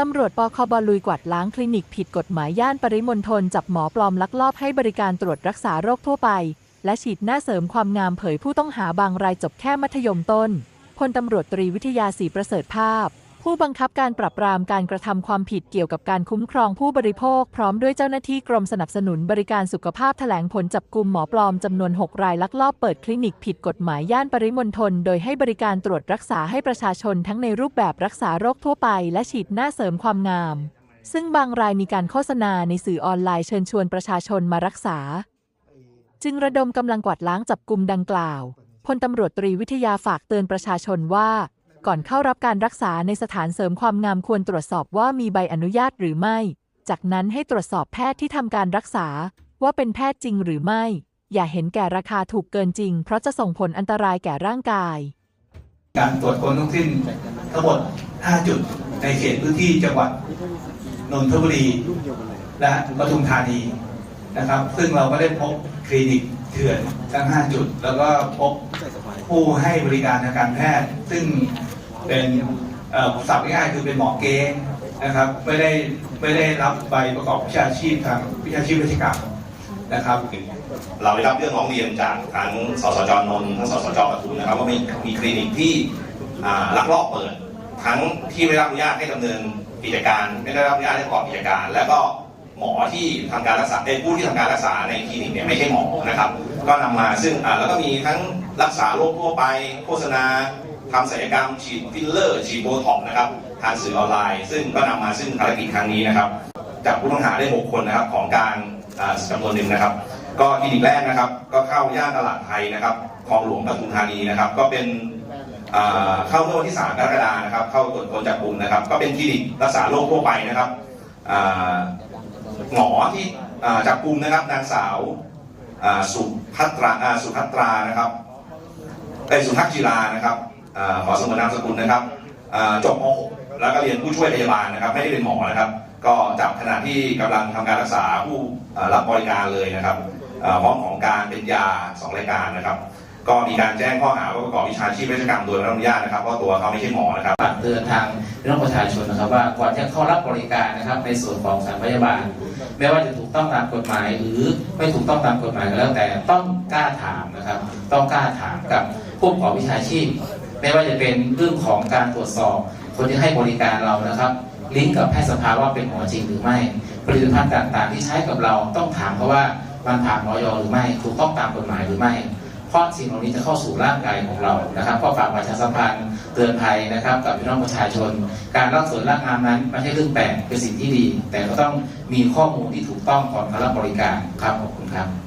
ตำรวจปคบลุยกวาดล้างคลินิกผิดกฎหมายย่านปริมณฑลจับหมอปลอมลักลอบให้บริการตรวจรักษาโรคทั่วไป และฉีดหน้าเสริมความงามเผยผู้ต้องหาบางรายจบแค่มัธยมต้นพลตำรวจตรีวิทยาศรีประเสริฐภาพ ผู้บังคับการปราบปรามการกระทำความผิดเกี่ยวกับการคุ้มครองผู้บริโภค พร้อมด้วยเจ้าหน้าที่กรมสนับสนุนบริการสุขภาพแถลงผลจับกลุ่มหมอปลอมจำนวน 6 รายลักลอบเปิดคลินิกผิดกฎหมายย่านปริมณฑลโดยให้บริการตรวจรักษาให้ประชาชนทั้งในรูปแบบรักษาโรคทั่วไป และฉีดหน้าเสริมความงาม ซึ่งบางรายมีการโฆษณาในสื่อออนไลน์เชิญชวนประชาชนมารักษา จึงระดมกำลังกวาดล้างจับกลุ่มดังกล่าวพลตำรวจตรีวิทยาฝากเตือนประชาชนว่า ก่อนเข้ารับการรักษาในสถานเสริมความงามควรตรวจสอบว่ามีใบอนุญาตหรือไม่ จากนั้นให้ตรวจสอบแพทย์ที่ทำการรักษา ว่าเป็นแพทย์จริงหรือไม่ อย่าเห็นแก่ราคาถูกเกินจริง เพราะจะส่งผลอันตรายแก่ร่างกาย การตรวจคนทั้งสิ้นทั้งหมด 5 จุดในเขตพื้นที่จังหวัดนนทบุรี และปทุมธานี นะครับ ซึ่งเราก็ได้พบคลินิกเถื่อนทั้ง 5 จุด แล้วก็พบผู้ให้บริการทางการแพทย์ ซึ่งเป็นศัพท์ง่ายๆคือเป็นหมอเก๊นะครับไม่ได้ไม่ได้รับใบประกอบวิชาชีพทางวิชาชีพราชการนะครับเราได้รับเรื่องร้องเรียนจากทั้งสสจนนท์ทั้งสสจปทุมนะครับว่ามีมีคลินิกที่ลักลอบเปิด ทั้งที่ไม่ได้รับอนุญาตให้ดำเนินกิจการ ไม่ได้รับอนุญาตให้ประกอบกิจการ แล้วก็ หมอที่ทำการรักษาเป็นผู้ที่ทำการรักษาในคลินิกเนี่ยไม่ใช่หมอนะครับ ก็นำมาซึ่งอ่าแล้วก็มีทั้งรักษาโรคทั่วไปโฆษณาทำศัลยกรรมฉีดฟิลเลอร์ฉีดโบท็อกนะครับทางสื่อออนไลน์ ซึ่งก็นำมาซึ่งภารกิจครั้งนี้นะครับจับผู้ต้องหาได้ 6 คนนะครับของการจำนวนหนึ่งนะครับ ก็คลินิกแรกนะครับ ก็เข้าย่านตลาดไทยนะครับคลองหลวงปทุมธานีนะครับ ก็เป็นเข้าเมื่อวันที่ 3 กรกฎาคมนะครับ เข้าตรวจคนจับกลุ่มนะครับ ก็เป็นคลินิกรักษาโรคทั่วไปนะครับ หมอที่จับกลุ่มนะครับนางสาวสุภัตราสุภัตรานะครับเป็นสุทักษ์จีรานะครับอ่าขอสมนามสกุลนะครับจบม .6 แล้วก็เรียนผู้ช่วยพยาบาลนะครับ ไม่ได้เป็นหมอนะครับ ก็จับขณะที่กำลังทำการรักษาผู้รับบริการเลยนะครับพร้อมของการเป็นยาสองรายการนะครับ ก็มีการแจ้งข้อหาว่าประกอบวิชาชีพเวชกรรมโดยไม่ได้รับอนุญาตนะครับเพราะตัวเขาไม่ใช่หมอนะครับฝากเตือนทางพี่น้องประชาชนนะครับ ว่าก่อนจะเข้ารับบริการนะครับในส่วนของสถานพยาบาลไม่ว่าจะถูกต้องตามกฎหมาย หรือไม่ถูกต้องตามกฎหมายก็แล้วแต่ต้องกล้าถามนะครับ ต้องกล้าถามกับผู้ประกอบวิชาชีพ ไม่ว่าจะเป็นเรื่องของการตรวจสอบ คนที่ให้บริการเรานะครับลิงก์กับแพทยสภาว่าเป็นหมอจริงหรือไม่ ผลิตภัณฑ์ต่างๆ ที่ใช้กับเราต้องถามเขาว่ามันผ่านออยหรือไม่ ถูกต้องตามกฎหมายหรือไม่ ราะสิ่งเหล่านี้จะเข้าสู่ร่างกายของเรานะครับก็ฝากประชาสัมพันธ์เตือนภัยนะครับกับพี่น้องประชาชน การรับส่วนร่างงามนั้นไม่ใช่เรื่องแปลกเป็นสิ่งที่ดี แต่ก็ต้องมีข้อมูลที่ถูกต้องก่อนการรับบริการครับขอบคุณครับ